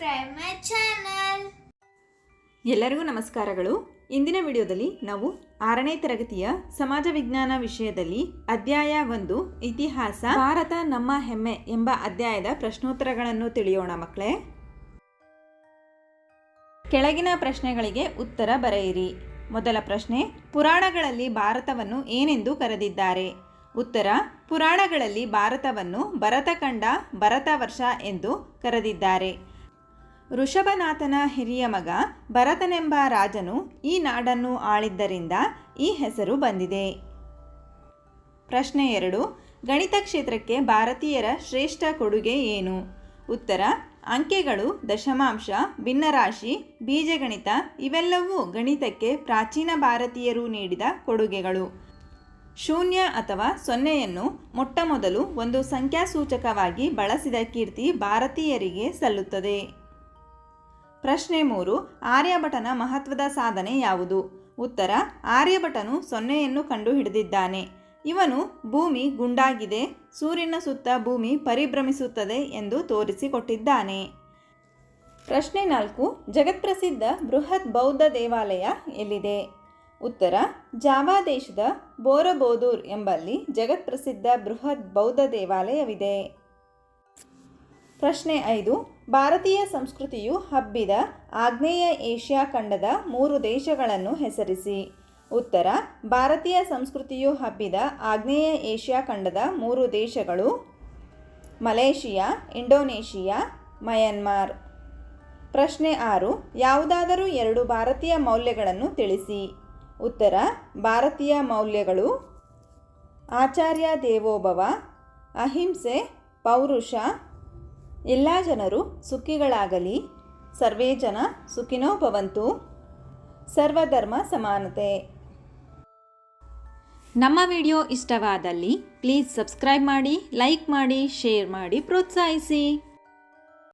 subscribe my channel ಎಲ್ಲರಿಗೂ ನಮಸ್ಕಾರಗಳು. ಇಂದಿನ ವಿಡಿಯೋದಲ್ಲಿ ನಾವು ಆರನೇ ತರಗತಿಯ ಸಮಾಜ ವಿಜ್ಞಾನ ವಿಷಯದಲ್ಲಿ ಅಧ್ಯಾಯ ಒಂದು, ಇತಿಹಾಸ, ಭಾರತ ನಮ್ಮ ಹೆಮ್ಮೆ ಎಂಬ ಅಧ್ಯಾಯದ ಪ್ರಶ್ನೋತ್ತರಗಳನ್ನು ತಿಳಿಯೋಣ ಮಕ್ಕಳೇ. ಕೆಳಗಿನ ಪ್ರಶ್ನೆಗಳಿಗೆ ಉತ್ತರ ಬರೆಯಿರಿ. ಮೊದಲ ಪ್ರಶ್ನೆ, ಪುರಾಣಗಳಲ್ಲಿ ಭಾರತವನ್ನು ಏನೆಂದು ಕರೆದಿದ್ದಾರೆ? ಉತ್ತರ, ಪುರಾಣಗಳಲ್ಲಿ ಭಾರತವನ್ನು ಭರತಖಂಡ ಭರತ ವರ್ಷ ಎಂದು ಕರೆದಿದ್ದಾರೆ. ಋಷಭನಾಥನ ಹಿರಿಯ ಮಗ ಭರತನೆಂಬ ರಾಜನು ಈ ನಾಡನ್ನು ಆಳಿದ್ದರಿಂದ ಈ ಹೆಸರು ಬಂದಿದೆ. ಪ್ರಶ್ನೆ ಎರಡು, ಗಣಿತ ಕ್ಷೇತ್ರಕ್ಕೆ ಭಾರತೀಯರ ಶ್ರೇಷ್ಠ ಕೊಡುಗೆ ಏನು? ಉತ್ತರ, ಅಂಕೆಗಳು, ದಶಮಾಂಶ, ಭಿನ್ನರಾಶಿ, ಬೀಜಗಣಿತ ಇವೆಲ್ಲವೂ ಗಣಿತಕ್ಕೆ ಪ್ರಾಚೀನ ಭಾರತೀಯರು ನೀಡಿದ ಕೊಡುಗೆಗಳು. ಶೂನ್ಯ ಅಥವಾ ಸೊನ್ನೆಯನ್ನು ಮೊಟ್ಟಮೊದಲು ಒಂದು ಸಂಖ್ಯಾಸೂಚಕವಾಗಿ ಬಳಸಿದ ಕೀರ್ತಿ ಭಾರತೀಯರಿಗೆ ಸಲ್ಲುತ್ತದೆ. ಪ್ರಶ್ನೆ ಮೂರು, ಆರ್ಯಭಟನ ಮಹತ್ವದ ಸಾಧನೆ ಯಾವುದು? ಉತ್ತರ, ಆರ್ಯಭಟನು ಸೊನ್ನೆಯನ್ನು ಕಂಡುಹಿಡಿದಿದ್ದಾನೆ. ಇವನು ಭೂಮಿ ಗುಂಡಾಗಿದೆ, ಸೂರ್ಯನ ಸುತ್ತ ಭೂಮಿ ಪರಿಭ್ರಮಿಸುತ್ತದೆ ಎಂದು ತೋರಿಸಿಕೊಟ್ಟಿದ್ದಾನೆ. ಪ್ರಶ್ನೆ ನಾಲ್ಕು, ಜಗತ್ಪ್ರಸಿದ್ಧ ಬೃಹತ್ ಬೌದ್ಧ ದೇವಾಲಯ ಎಲ್ಲಿದೆ? ಉತ್ತರ, ಜಾವಾ ದೇಶದ ಬೋರಬೋದೂರ್ ಎಂಬಲ್ಲಿ ಜಗತ್ಪ್ರಸಿದ್ಧ ಬೃಹತ್ ಬೌದ್ಧ ದೇವಾಲಯವಿದೆ. ಪ್ರಶ್ನೆ ಐದು ಭಾರತೀಯ ಸಂಸ್ಕೃತಿಯು ಹಬ್ಬಿದ ಆಗ್ನೇಯ ಏಷ್ಯಾ ಖಂಡದ ಮೂರು ದೇಶಗಳನ್ನು ಹೆಸರಿಸಿ. ಉತ್ತರ, ಭಾರತೀಯ ಸಂಸ್ಕೃತಿಯು ಹಬ್ಬಿದ ಆಗ್ನೇಯ ಏಷ್ಯಾ ಖಂಡದ ಮೂರು ದೇಶಗಳು ಮಲೇಷಿಯಾ, ಇಂಡೋನೇಷಿಯಾ, ಮಯನ್ಮಾರ್. ಪ್ರಶ್ನೆ ಆರು, ಯಾವುದಾದರೂ ಎರಡು ಭಾರತೀಯ ಮೌಲ್ಯಗಳನ್ನು ತಿಳಿಸಿ. ಉತ್ತರ, ಭಾರತೀಯ ಮೌಲ್ಯಗಳು ಆಚಾರ್ಯ ದೇವೋಭವ, ಅಹಿಂಸೆ, ಪೌರುಷ ಎಲ್ಲ ಜನರು ಸುಖಿಗಳಾಗಲಿ, ಸರ್ವೇ ಜನ ಸುಖಿನೋ ಭವಂತು. ಸರ್ವಧರ್ಮ ಸಮಾನತೆ. ನಮ್ಮ ವಿಡಿಯೋ ಇಷ್ಟವಾದಲ್ಲಿ ಪ್ಲೀಸ್ ಸಬ್ಸ್ಕ್ರೈಬ್ ಮಾಡಿ, ಲೈಕ್ ಮಾಡಿ, ಶೇರ್ ಮಾಡಿ, ಪ್ರೋತ್ಸಾಹಿಸಿ.